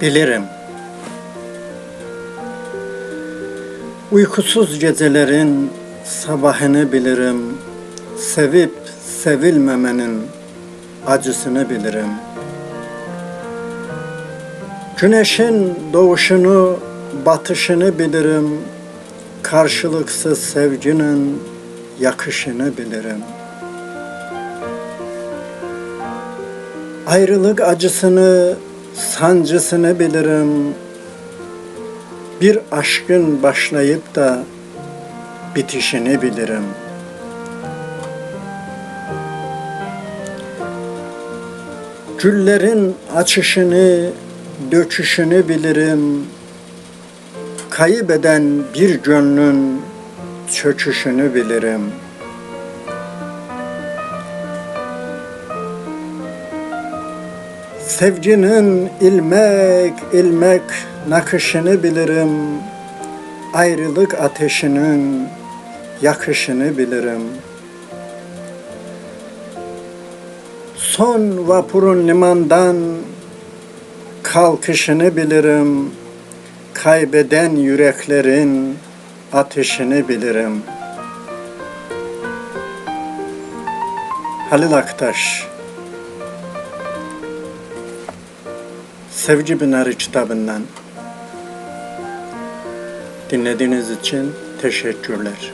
Bilirim. Uykusuz gecelerin sabahını bilirim. Sevip sevilmemenin acısını bilirim. Güneşin doğuşunu, batışını bilirim. Karşılıksız sevginin yakışını bilirim. Ayrılık acısını, sancısını bilirim. Bir aşkın başlayıp da bitişini bilirim. Güllerin açışını, döküşünü bilirim. Kaybeden bir gönlün çöküşünü bilirim. Sevginin ilmek ilmek nakışını bilirim. Ayrılık ateşinin yakışını bilirim. Son vapurun limandan kalkışını bilirim. Kaybeden yüreklerin ateşini bilirim. Halil Aktaş Sevgi Binarı kitabından dinlediğiniz için teşekkürler.